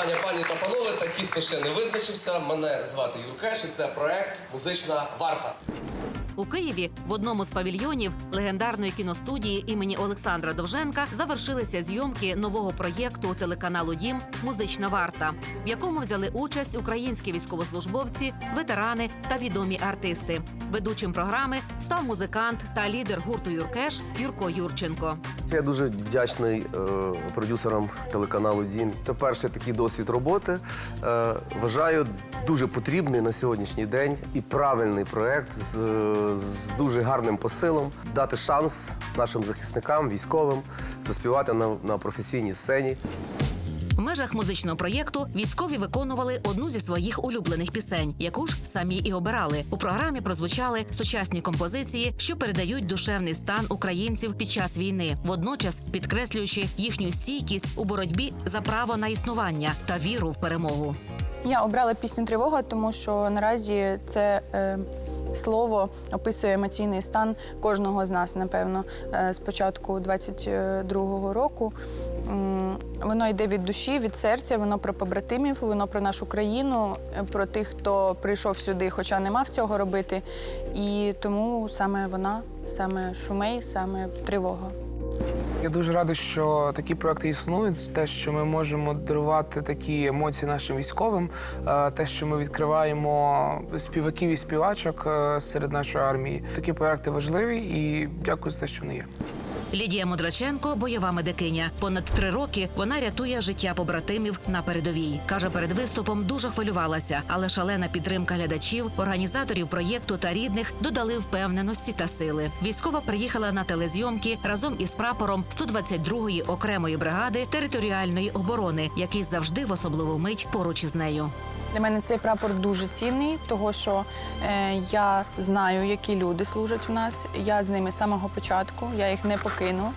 вітання, пані та панове, та ті, хто ще не визначився. Мене звати Юркеш, і це проект Музична варта. У Києві в одному з павільйонів легендарної кіностудії імені Олександра Довженка завершилися зйомки нового проєкту телеканалу Дім Музична варта, в якому взяли участь українські військовослужбовці, ветерани та відомі артисти. Ведучим програми став музикант та лідер гурту Юркеш Юрко Юрченко. Я дуже вдячний е, продюсерам телеканалу Дім. Це перший такий досвід роботи. Е, вважаю дуже потрібний на сьогоднішній день і правильний проект з, з дуже гарним посилом дати шанс нашим захисникам, військовим заспівати на, на професійній сцені. В межах музичного проєкту військові виконували одну зі своїх улюблених пісень, яку ж самі і обирали. У програмі прозвучали сучасні композиції, що передають душевний стан українців під час війни, водночас підкреслюючи їхню стійкість у боротьбі за право на існування та віру в перемогу. Я обрала пісню Тривога, тому що наразі це е, слово описує емоційний стан кожного з нас, напевно, е, з початку 22-го року. Воно йде від душі, від серця, воно про побратимів, воно про нашу країну, е, про тих, хто прийшов сюди, хоча не мав цього робити. І тому саме вона, саме шумей, саме тривога. Я дуже радий, що такі проекти існують. Те, що ми можемо дарувати такі емоції нашим військовим, е, те, що ми відкриваємо співаків і співачок е, серед нашої армії. Такі проекти важливі і дякую за те, що вони є. Лідія Мудраченко бойова медикиня. Понад три роки вона рятує життя побратимів на передовій. каже, перед виступом дуже хвилювалася, але шалена підтримка глядачів, організаторів проєкту та рідних додали впевненості та сили. Військова приїхала на телезйомки разом із прапором 122-ї окремої бригади територіальної оборони, який завжди в особливу мить поруч із нею. Для мене цей прапор дуже цінний, того що е, я знаю, які люди служать в нас. Я з ними з самого початку, я їх не покину,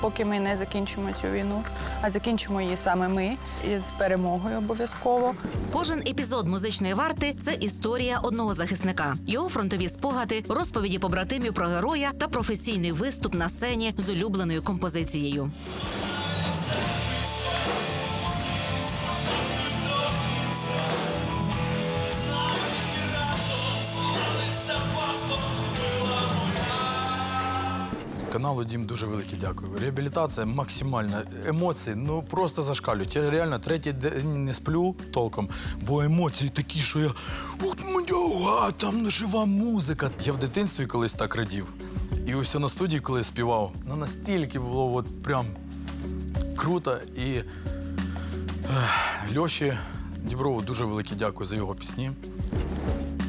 поки ми не закінчимо цю війну. А закінчимо її саме ми із перемогою обов'язково. Кожен епізод музичної варти це історія одного захисника. Його фронтові спогади, розповіді побратимів про героя та професійний виступ на сцені з улюбленою композицією. Каналу Дім дуже велике дякую. Реабілітація максимальна. Емоції ну просто зашкалюють. Я реально третій день не сплю толком, бо емоції такі, що я от мене, там жива музика. Я в дитинстві колись так радів. І ось на студії, коли співав, ну настільки було от прям круто. І Льоші Діброву дуже велике дякую за його пісні.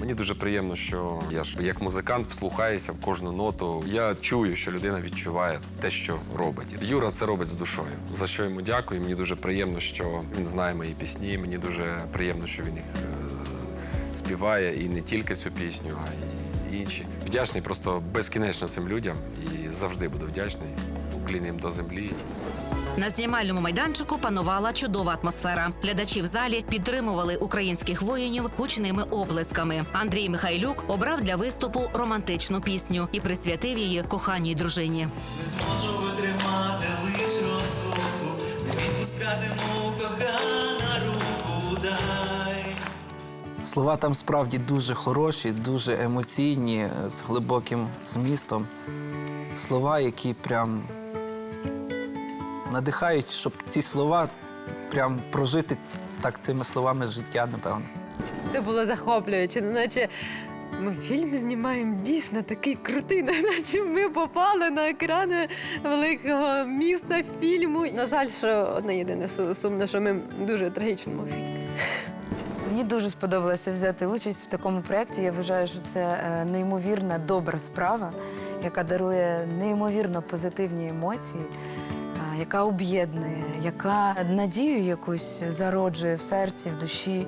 Мені дуже приємно, що я ж як музикант вслухаюся в кожну ноту. Я чую, що людина відчуває те, що робить. Юра це робить з душою. За що йому дякую. Мені дуже приємно, що він знає мої пісні. Мені дуже приємно, що він їх е, співає і не тільки цю пісню, а й інші. Вдячний просто безкінечно цим людям і завжди буду вдячний. Уклін до землі. На знімальному майданчику панувала чудова атмосфера. Глядачі в залі підтримували українських воїнів гучними оплесками. Андрій Михайлюк обрав для виступу романтичну пісню і присвятив її коханій дружині. Не зможу витримати лиш розлуку, не відпускатиму кохана руку дай. Слова там справді дуже хороші, дуже емоційні, з глибоким змістом. Слова, які прям надихають, щоб ці слова прям прожити так цими словами життя, напевно. Це було захоплююче, ну, наче ми фільм знімаємо дійсно такий крутий, наче ми попали на екрани великого міста фільму. На жаль, що одне єдине су- сумно, що ми в дуже трагічному фільмі. Мені дуже сподобалося взяти участь в такому проєкті. Я вважаю, що це е, неймовірна добра справа, яка дарує неймовірно позитивні емоції, яка об'єднує, яка надію якусь зароджує в серці, в душі.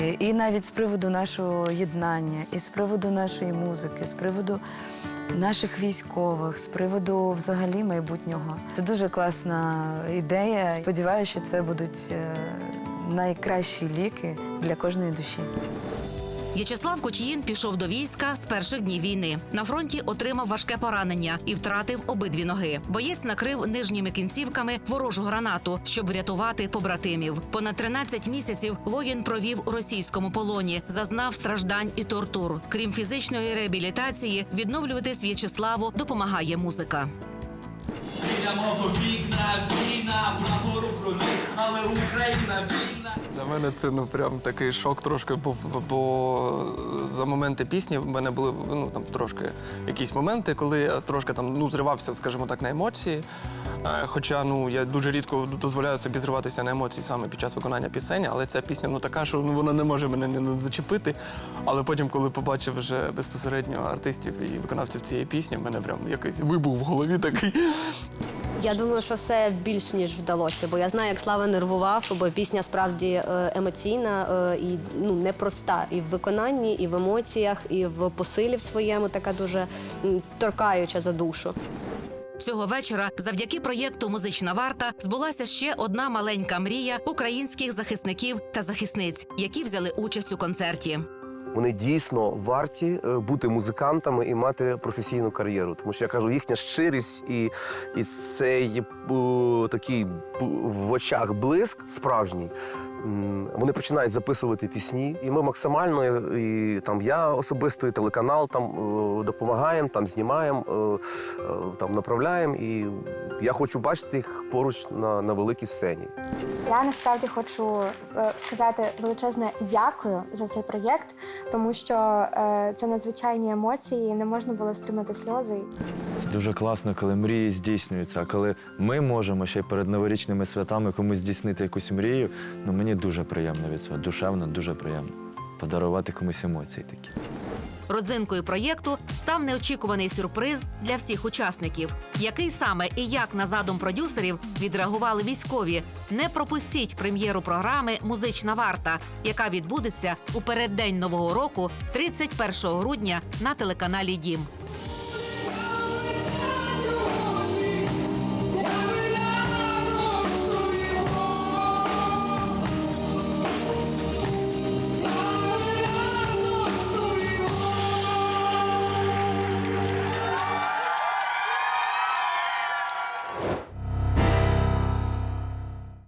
Е, І навіть з приводу нашого єднання, і з приводу нашої музики, з приводу наших військових, з приводу взагалі майбутнього. Це дуже класна ідея. Сподіваюся, що це будуть е, найкращі ліки для кожної душі. В'ячеслав Кучіїн пішов до війська з перших днів війни. На фронті отримав важке поранення і втратив обидві ноги. Боєць накрив нижніми кінцівками ворожу гранату, щоб врятувати побратимів. Понад 13 місяців воїн провів у російському полоні, зазнав страждань і тортур. Крім фізичної реабілітації, відновлюватись В'ячеславу допомагає музика. Біля мого вікна війна, прапор у крові, але Україна вільна. Для мене це ну прям такий шок трошки був, бо за моменти пісні в мене були ну там трошки якісь моменти, коли я трошки там ну зривався, скажімо так, на емоції. Е, Хоча ну я дуже рідко дозволяю собі зриватися на емоції саме під час виконання пісень, але ця пісня ну така, що ну вона не може мене не зачепити. Але потім, коли побачив вже безпосередньо артистів і виконавців цієї пісні, в мене прям якийсь вибух в голові такий. Я думаю, що все більш ніж вдалося, бо я знаю, як Слава нервував, бо пісня справді е, емоційна е, і ну непроста і в виконанні, і в емоціях, і в посилі в своєму, така дуже торкаюча за душу. Цього вечора, завдяки проєкту Музична варта, збулася ще одна маленька мрія українських захисників та захисниць, які взяли участь у концерті. Вони дійсно варті е, бути музикантами і мати професійну кар'єру. Тому що я кажу, їхня щирість і, і цей е, такий в очах блиск справжній. Вони починають записувати пісні, і ми максимально і там я особисто, і телеканал там е, допомагаємо, там знімаємо, е, е, там направляємо. І я хочу бачити їх поруч на, на великій сцені. Я насправді хочу сказати величезне дякую за цей проєкт, тому що це надзвичайні емоції, і не можна було стримати сльози. Дуже класно, коли мрії здійснюються. А коли ми можемо ще й перед новорічними святами комусь здійснити якусь мрію, ну мені дуже приємно від цього. Душевно, дуже приємно. Подарувати комусь емоції такі. Родзинкою проєкту став неочікуваний сюрприз для всіх учасників. Який саме і як на задум продюсерів відреагували військові? Не пропустіть прем'єру програми Музична варта, яка відбудеться у переддень нового року, 31 грудня на телеканалі Дім.